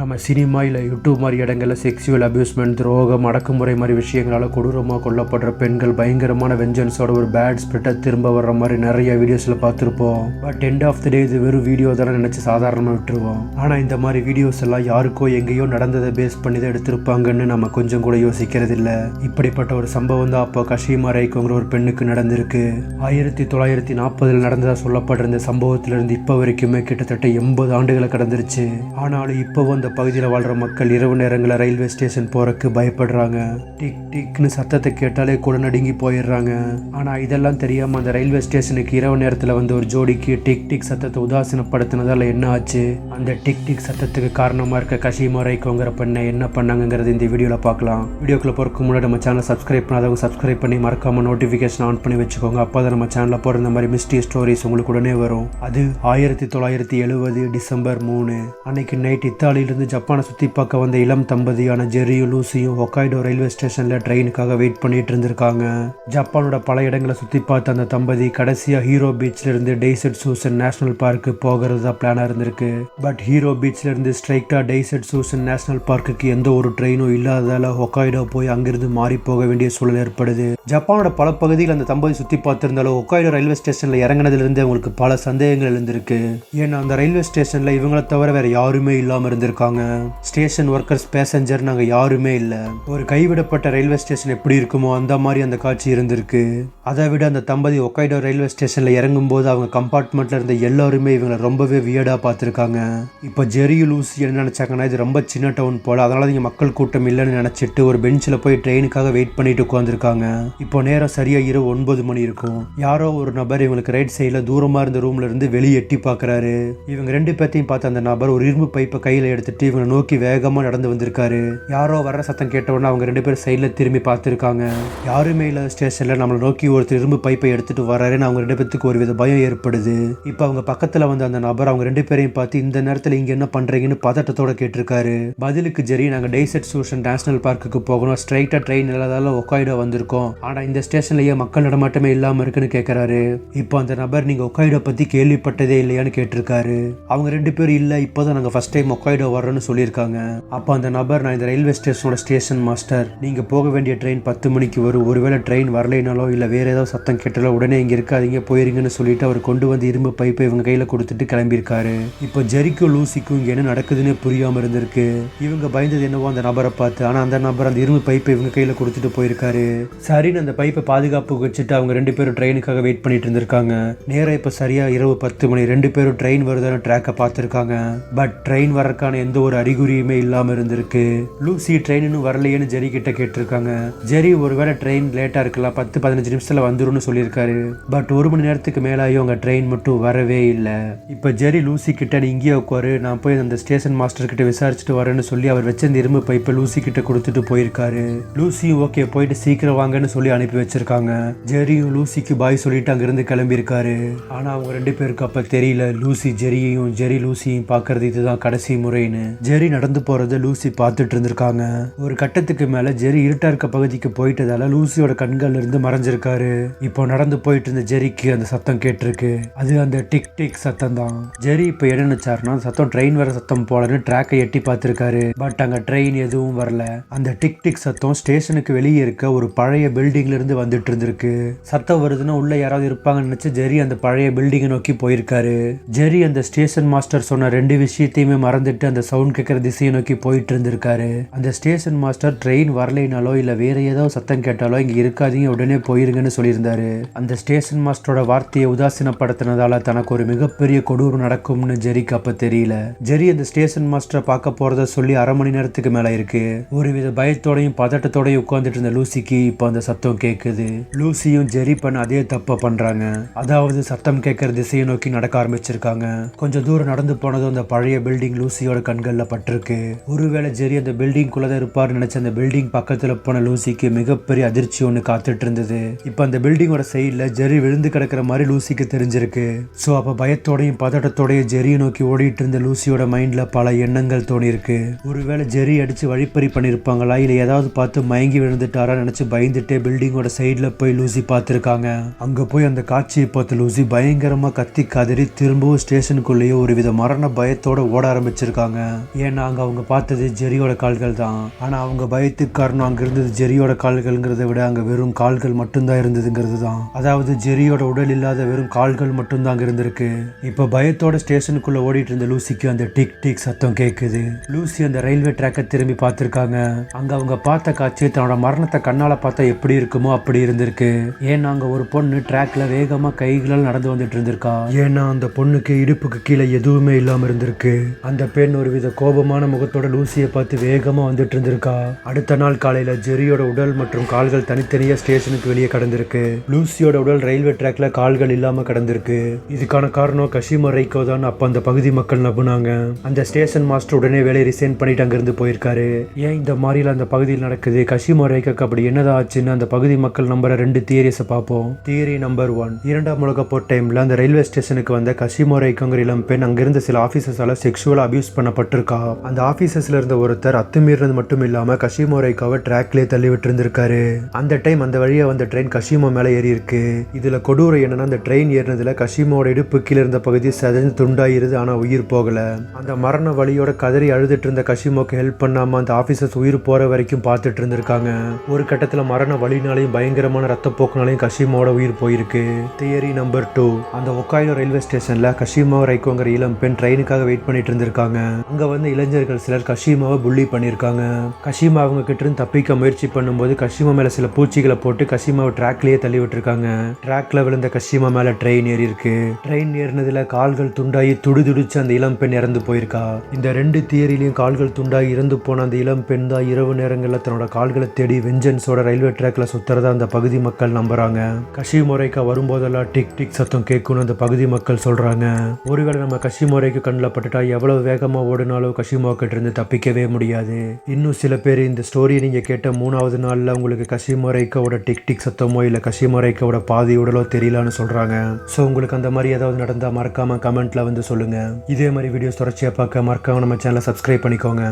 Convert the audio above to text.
நம்ம சினிமா இல்லை யூடியூப் மாதிரி இடங்களில் செக்ஸுவல் அப்யூஸ்மெண்ட் துரோகம் அடக்குமுறை மாதிரி விஷயங்களால் கொடூரமாக கொல்லப்படுற பெண்கள் பயங்கரமான வெஞ்சன்ஸோட ஒரு பேட் ஸ்பிரிட்டை திரும்ப வர்ற மாதிரி நிறைய வீடியோஸில் பார்த்துருப்போம். But end of the day இது வெறும் வீடியோ தானே நினச்சி சாதாரணமாக விட்டுருவோம். ஆனால் இந்த மாதிரி வீடியோஸ் எல்லாம் யாருக்கோ எங்கேயோ நடந்ததை பேஸ் பண்ணி தான் எடுத்திருப்பாங்கன்னு நம்ம கொஞ்சம் கூட யோசிக்கிறது இல்லை இப்படிப்பட்ட ஒரு சம்பவம் தான் அப்போ கஷிமா ரைக்கோங்கிற ஒரு பெண்ணுக்கு நடந்திருக்கு. ஆயிரத்தி தொள்ளாயிரத்தி நாற்பதில் நடந்ததாக சொல்லப்படுற இந்த சம்பவத்திலிருந்து இப்போ வரைக்குமே கிட்டத்தட்ட எண்பது ஆண்டுகளை கடந்துருச்சு. ஆனாலும் இப்போ வந்து அந்த பகுதியில் வாழ்கிற மக்கள் இரவு நேரங்களில் ரயில்வே ஸ்டேஷன் போறதுக்கு பயப்படுறாங்க. டிக் டிக்னு சத்தத்தை கேட்டாலே கூட நடுங்கி போயிடுறாங்க. ஆனால் இதெல்லாம் தெரியாமல் அந்த ரயில்வே ஸ்டேஷனுக்கு இரவு நேரத்தில் வந்து ஒரு ஜோடிக்கு டிக் டிக் சத்தத்தை உதாசீனப்படுத்தினதால என்ன ஆச்சு? அந்த டிக் டிக் சத்தத்துக்கு காரணமாக இருக்க கஷிமா ரைக்கோங்கிற பெண்ணை என்ன பண்ணாங்கிறது இந்த வீடியோவில் பார்க்கலாம். வீடியோக்குள்ள போறதுக்கு முன்னாடி நம்ம சேனலை சப்ஸ்கிரைப் பண்ணாதவங்க சப்ஸ்கிரைப் பண்ணி மறக்காம நோட்டிஃபிகேஷன் ஆன் பண்ணி வச்சுக்கோங்க. அப்போ தான் நம்ம சேனலில் போகிற இந்த மாதிரி மிஸ்ட்ரி ஸ்டோரிஸ் உங்களுக்கு உடனே வரும். அது ஆயிரத்தி தொள்ளாயிரத்தி எழுபது டிசம்பர் மூணு அன்னைக்கு நைட் இத்தாலியில் இத்தாலியிலிருந்து ஜப்பானை சுற்றி பார்க்க வந்த இளம் தம்பதியான ஜெரியும் லூசியும் ஒக்காய்டோ ரயில்வே ஸ்டேஷனில் ட்ரெயினுக்காக வெயிட் பண்ணிட்டு இருந்திருக்காங்க. ஜப்பானோட பல இடங்களை சுற்றி பார்த்த அந்த தம்பதி கடைசியாக ஹீரோ பீச்ல இருந்து டெய்செட் சூசன் நேஷனல் பார்க்கு போகிறது தான் பிளானாக இருந்திருக்கு. பட் ஹீரோ பீச்ல இருந்து ஸ்ட்ரைட்டாக டெய்செட் சூசன் நேஷனல் பார்க்குக்கு எந்த ஒரு ட்ரெயினும் இல்லாததால ஒக்காய்டோ போய் அங்கிருந்து மாறி போக வேண்டிய சூழல் ஏற்படுது. ஜப்பானோட பல பகுதியில் அந்த தம்பதி சுற்றி பார்த்திருந்தாலும் ஒக்காய்டோ ரயில்வே ஸ்டேஷனில் இறங்கினதுலேருந்து அவங்களுக்கு பல சந்தேகங்கள் இருந்திருக்கு. ஏன்னா அந்த ரயில்வே ஸ்டேஷனில் இவங்கள தவிர வேற யாருமே இல்லாமல் இருந்திருக்காங்க ஸ்டேஷன் ஒர்க்கர்ஸ் பேசஞ்சர் நாங்கள் யாருமே இல்லை. ஒரு கைவிடப்பட்ட ரயில்வே ஸ்டேஷன் எப்படி இருக்குமோ அந்த மாதிரி அந்த காட்சி இருந்திருக்கு. அதை விட அந்த தம்பதி ஒக்காய்டோ ரயில்வே ஸ்டேஷனில் இறங்கும்போது அவங்க கம்பார்ட்மெண்ட்டில் இருந்த எல்லாருமே இவங்களை ரொம்பவே வியர்டாக பார்த்துருக்காங்க. இப்போ ஜெரி லூசி என்ன நினச்சாங்கன்னா இது ரொம்ப சின்ன டவுன் போல் அதனால இங்கே மக்கள் கூட்டம் இல்லைன்னு நினச்சிட்டு ஒரு பெஞ்சில் போய் ட்ரெயினுக்காக வெயிட் பண்ணிட்டு உட்காந்துருக்காங்க இப்போ நேரம் சரியாக இரவு ஒன்பது மணி இருக்கும். யாரோ ஒரு நபர் இவங்களுக்கு ரைட் சைடில் தூரமாக இருந்த ரூம்ல இருந்து வெளியே எட்டி பார்க்குறாரு. இவங்க ரெண்டு பேர்த்தையும் பார்த்த அந்த நபர் ஒரு இரும்பு பைப்பை கையில் எடுத்துட்டு இவங்களை நோக்கி வேகமாக நடந்து வந்திருக்காரு. யாரோ வர்ற சத்தம் கேட்டவுடனே அவங்க ரெண்டு பேரும் சைடில் திரும்பி பார்த்துருக்காங்க. யாருமே இல்லாத ஸ்டேஷனில் நம்மளை நோக்கி ஒருத்தர் இரும்பு பைப்பை எடுத்துட்டு வராருன்னு அவங்க ரெண்டு பேத்துக்கு ஒரு வித பயம் ஏற்படுது. இப்போ அவங்க பக்கத்தில் வந்த அந்த நபர் அவங்க ரெண்டு பேரையும் பார்த்து இந்த நேரத்தில் இங்கே என்ன பண்ணுறீங்கன்னு பதட்டத்தோட கேட்டிருக்காரு. பதிலுக்கு ஜெரி நாங்கள் டெய்செட் சூஷன் நேஷனல் பார்க்குக்கு போகணும். ஸ்ட்ரைட்டாக ட்ரெயின் இல்லாதால ஒக்காய்டோ வந்திருக்கோம். ஆனால் இந்த ஸ்டேஷன்லேயே மக்கள் நடமாட்டமே இல்லாமல் இருக்குன்னு கேட்குறாரு இப்போ அந்த நபர் நீங்கள் ஒக்காய்டோ பற்றி கேள்விப்பட்டதே இல்லையான்னு கேட்டிருக்காரு. அவங்க ரெண்டு பேரும் இல்லை இப்போ தான் நாங்கள் ஃபஸ்ட் டைம் ஒக்காய்டோ வர்றேன்னு சொல்லியிருக்காங்க. அப்போ அந்த நபர் நான் இந்த ரயில்வே ஸ்டேஷனோட ஸ்டேஷன் மாஸ்டர் நீங்கள் போக வேண்டிய ட்ரெயின் பத்து மணிக்கு வரும். ஒருவேளை ட்ரெயின் வரலைனாலோ இல்லை வேறு ஏதாவது சத்தம் கேட்டாலோ உடனே இங்கே இருக்காதிங்க போயிருங்கன்னு சொல்லிட்டு அவர் கொண்டு வந்து இரும்பு பைப்பை இவங்க கையில் கொடுத்துட்டு கிளம்பியிருக்காரு. இப்போ ஜெரிக்கும் லூசிக்கும் இங்கே என்ன நடக்குதுன்னு புரியாமல் இருந்திருக்கு. இவங்க பயந்தது என்னவோ அந்த நபரை பார்த்து ஆனால் அந்த நபர் அந்த இரும்பு பைப்பை இவங்க கையில் கொடுத்துட்டு போயிருக்காரு. சரின்னு அந்த பைப்பை பாதுகாப்புக்கு வச்சுட்டு அவங்க ரெண்டு பேரும் ட்ரெயினுக்காக வெயிட் பண்ணிட்டு இருந்திருக்காங்க. நேரம் இப்போ சரியாக இரவு பத்து மணி ரெண்டு பேரும் ட்ரெயின் வருதான ட்ராக்கை பார்த்துருக்காங்க. பட் ட்ரெயின் வரக்கான எந்த ஒரு அறிகுறியுமே இல்லாமல் இருந்திருக்கு. லூசி ட்ரெயின் இன்னும் வரலையேன்னு ஜெரி கிட்ட கேட்டிருக்காங்க. ஜெரி ஒருவேளை ட்ரெயின் லேட்டாக இருக்கலாம். பத்து பதினஞ்சு நிமிஷத்தில் வந்துரும்னு சொல்லியிருக்காரு. பட் ஒரு மணி நேரத்துக்கு மேலாயும் அவங்க ட்ரெயின் மட்டும் வரவே இல்லை. இப்போ ஜெரி லூசி கிட்ட நீ இங்கேயே உட்காரு. நான் போய் அந்த ஸ்டேஷன் மாஸ்டர் கிட்ட விசாரிச்சுட்டு வரேன்னு சொல்லி அவர் வச்சிருந்த இரும்பு பைப்பை லூசி கிட்ட கொடுத்துட்டு போயிருக்காரு. லூசியும் ஓகே போயிட்டு சீக்கிரம் வாங்கன்னு சொல்லி அனுப்பி வச்சிருக்காங்க. ஜெரியும் லூசிக்கு பாய் சொல்லிட்டு அங்கிருந்து கிளம்பியிருக்காரு. ஆனால் அவங்க ரெண்டு பேருக்கு அப்போ தெரியல. லூசி ஜெரியையும் ஜெரி லூசியும் பார்க்கறது இதுதான் கடைசி முறைன்னு. ஜெரி நடந்து போறத லூசி பார்த்துட்டு இருந்திருக்காங்க. ஒரு கட்டத்துக்கு மேல ஜெரி இருட்டா இருக்க பகுதிக்கு போயிட்டதால லூசியோட கண்கள்ல இருந்து மறைஞ்சிருக்காரு. இப்போ நடந்து போயிட்டு இருந்த ஜெரிக்கு அந்த சத்தம் கேட்டிருக்கு. அது அந்த டிக் டிக் சத்தம் தான் ஜெரி இப்போ என்ன நினைச்சாருன்னா சத்தம் ட்ரெயின் வர சத்தம் போலன்னு ட்ராக்கை எட்டி பார்த்துருக்காரு. பட் அங்க ட்ரெயின் எதுவும் வரல. அந்த டிக் டிக் சத்தம் ஸ்டேஷனுக்கு வெளியே இருக்க ஒரு பழைய பில்டிங்ல இருந்து வந்துட்டு இருந்திருக்கு. சத்தம் வருதுன்னா உள்ள யாராவது இருப்பாங்கன்னு நினைச்சு ஜெரி அந்த பழைய பில்டிங்கை நோக்கி போயிருக்காரு. ஜெரி அந்த ஸ்டேஷன் மாஸ்டர் சொன்ன ரெண்டு விஷயத்தையுமே மறந்துட்டு அந்த சவுண்ட் கேட்குற திசையை நோக்கி போயிட்டு இருந்திருக்காரு அந்த ஸ்டேஷன் மாஸ்டர் ட்ரெயின் வரலைனாலோ இல்லை வேற ஏதோ சத்தம் கேட்டாலோ இங்கே இருக்காதீங்க உடனே போயிருங்கன்னு சொல்லியிருந்தாரு. அந்த ஸ்டேஷன் மாஸ்டரோட வார்த்தையை உதாசீனப்படுத்தினதால தனக்கு ஒரு மிகப்பெரிய கொடூரம் நடக்கும்னு ஜெரிக்கு அப்போ தெரியல. ஜெரி அந்த ஸ்டேஷன் மாஸ்டரை பார்க்க போறத சொல்லி அரை மணி நேரத்துக்கு மேல இருக்கு. ஒருவித பயத்தோடையும் பதட்டத்தோடையும் உட்காந்துட்டு இருந்த லூசிக்கு இப்போ அந்த சத்தம் கேட்குது லூசியும் ஜெரி பண்ண அதே தப்பை பண்றாங்க. அதாவது சத்தம் கேட்கற திசையை நோக்கி நடக்க ஆரம்பிச்சிருக்காங்க. கொஞ்சம் தூரம் நடந்து போனதும் அந்த பழைய பில்டிங் லூசியோட கண்களில் பட்டிருக்கு ஒருவேளை ஜெரி அந்த பில்டிங் தான் இருப்பார்னு நினைச்ச அந்த பில்டிங் பக்கத்துல போன லூசிக்கு மிகப்பெரிய அதிர்ச்சி ஒன்று காத்துட்டு இருந்தது இப்போ அந்த பில்டிங்கோட சைடில் ஜெரி விழுந்து கிடக்கிற மாதிரி லூசிக்கு தெரிஞ்சிருக்கு. ஸோ அப்போ பயத்தோடையும் பதட்டத்தோடையும் ஜெரியை நோக்கி ஓடிட்டு இருந்த லூசியோட மைண்ட்ல பல எண்ணங்கள் தோணியிருக்கு. ஒருவேளை ஜெரி அடிச்சு வழிப்பறி பண்ணியிருப்பாங்களா? இல்லை ஏதாவது பார்த்து மயங்கி விழுந்துட்டாரா நினச்சி பயந்துட்டே பில்டிங்கோட சைடில் போய் லூசி பார்த்துருக்காங்க. அங்க போய் அந்த காட்சியை பார்த்து லூசி பயங்கரமாக கத்தி கதறி திரும்பவும் ஸ்டேஷனுக்குள்ளேயே ஒரு வித மரண பயத்தோட ஓட ஆரம்பிச்சிருக்காங்க. ஏன்னா அங்க அவங்க பார்த்தது ஜெரியோட கால்கள் தான். ஆனா அவங்க பயத்துக்கு காரணம் அங்க இருந்தது ஜெரியோட கால்கள்ங்கிறத விட அங்க வெறும் கால்கள் மட்டும்தான் இருந்ததுங்கிறது தான். அதாவது ஜெரியோட உடல் இல்லாத வெறும் கால்கள் மட்டும்தான் அங்க இருந்திருக்கு. இப்ப பயத்தோட ஸ்டேஷனுக்குள்ள ஓடிட்டு இருந்த லூசிக்கு அந்த டிக் டிக் சத்தம் கேட்குது லூசி அந்த ரயில்வே ட்ராக்கை திரும்பி பார்த்துருக்காங்க. அங்க அவங்க பார்த்த காட்சி தன்னோட மரணத்தை கண்ணால பார்த்தா எப்படி இருக்குமோ அப்படி இருந்திருக்கு. ஏன்னா அங்க ஒரு பொண்ணு ட்ராக்ல வேகமா கைகளால் நடந்து வந்துட்டு இருந்திருக்கா. ஏன்னா அந்த பொண்ணுக்கு இடுப்புக்கு கீழே எதுவுமே இல்லாம இருந்திருக்கு. அந்த பெண் ஒரு ஒருவித கோபமான முகத்தோட லூசியை பார்த்து வேகமாக வந்துட்டு இருந்திருக்கா? அடுத்த நாள் காலையில் ஜெரியோட உடல் மற்றும் கால்கள் தனித்தனியாக ஸ்டேஷனுக்கு வெளியே கடந்திருக்கு. லூசியோட உடல் ரயில்வே ட்ராக்ல கால்கள் இல்லாமல் கடந்திருக்கு. இதுக்கான காரணம் கஷிமா ரைக்கோ தான். அப்போ அந்த பகுதி மக்கள் நம்புனாங்க. அந்த ஸ்டேஷன் மாஸ்டர் உடனே வேலையை ரிசைன் பண்ணிட்டு அங்கிருந்து போயிருக்காரு. ஏன் இந்த மாதிரில அந்த பகுதியில் நடக்குது? கஷிமா ரைக்கோக்கு அப்படி என்னதான் ஆச்சுன்னு அந்த பகுதி மக்கள் நம்புற ரெண்டு தியரிஸை பார்ப்போம். Theory number one. இரண்டாம் உலக போர் டைம்ல அந்த ரயில்வே ஸ்டேஷனுக்கு வந்த கஷிமா ரைக்கோங்கிற இளம் பெண் அங்கிருந்த சில ஆஃபீஸர்ஸால் செக்ஷுவலா அபியூஸ் பட்டிருக்கா அந்த ஆபீசர்ஸ்ல இருந்த ஒருத்தர் அத்துமீறினது மட்டும் இல்லாம கஷிமோ ரைக்காவை ட்ராக்லேயே தள்ளி விட்டு அந்த டைம் அந்த வழியா வந்த ட்ரெயின் கஷிமோ மேல ஏறி இருக்கு இதுல கொடூரம் என்னன்னா அந்த ட்ரெயின் ஏறினதுல கஷிமோட இடுப்பு கீழே இருந்த பகுதி செதஞ்சு துண்டாயிருது ஆனா உயிர் போகல. அந்த மரண வழியோட கதறி அழுதுட்டு இருந்த கஷிமோக்கு ஹெல்ப் பண்ணாம அந்த ஆபீசர்ஸ் உயிர் போற வரைக்கும் பார்த்துட்டு இருந்திருக்காங்க. ஒரு கட்டத்துல மரண வழினாலையும் பயங்கரமான ரத்தப்போக்குனாலையும் கஷிமோட உயிர் போயிருக்கு. தியரி நம்பர் டூ அந்த ஒக்காயிலோ ரயில்வே ஸ்டேஷன்ல கஷிமோ ரைக்கோங்கிற இளம் பெண் ட்ரெயினுக்காக வெயிட் பண்ணிட்டு இருந்திருக்காங்க. அங்கே வந்து இளைஞர்கள் சிலர் கஷிமாவை புள்ளி பண்ணியிருக்காங்க. கஷிமா அவங்க கிட்டேருந்து தப்பிக்க முயற்சி பண்ணும்போது கஷிமா மேலே சில பூச்சிகளை போட்டு கஷிமாவை ட்ராக்லேயே தள்ளி விட்டுருக்காங்க. ட்ராக்ல விழுந்த கஷிமா மேலே ட்ரெயின் ஏறி இருக்கு ட்ரெயின் ஏறினதுல கால்கள் துண்டாகி துடிதுடிச்சு அந்த இளம் பெண் இறந்து போயிருக்கா. இந்த ரெண்டு தியரிலையும் கால்கள் துண்டாகி இறந்து போன அந்த இளம் பெண் தான் இரவு நேரங்களில் தன்னோட கால்களை தேடி வெஞ்சன்ஸோட ரயில்வே ட்ராக்ல சுத்துறதா அந்த பகுதி மக்கள் நம்புறாங்க. கஷிமுறைக்கா வரும்போதெல்லாம் டிக் டிக் சத்தம் கேட்கும்னு அந்த பகுதி மக்கள் சொல்றாங்க. ஒருவேளை நம்ம கஷிமுறைக்கு கண்ணில் பட்டுட்டா எவ்வளவு வேகமாக ஓடினாலும் கஷிமோ கிட்ட இருந்து தப்பிக்கவே முடியாது. இன்னும் சில பேர் இந்த ஸ்டோரியை நீங்கள் கேட்ட மூணாவது நாளில் உங்களுக்கு கஷிமுறைக்கோட டிக் டிக் சத்தமோ இல்லை கஷிமுறைக்கோட பாதி உடலோ தெரியலான்னு சொல்கிறாங்க ஸோ உங்களுக்கு அந்த மாதிரி ஏதாவது நடந்தால் மறக்காமல் கமெண்ட்டில் வந்து சொல்லுங்கள் இதே மாதிரி வீடியோஸ் தொடர்ச்சியாக பார்க்க மறக்காமல் நம்ம சேனலை சப்ஸ்கிரைப் பண்ணிக்கோங்க.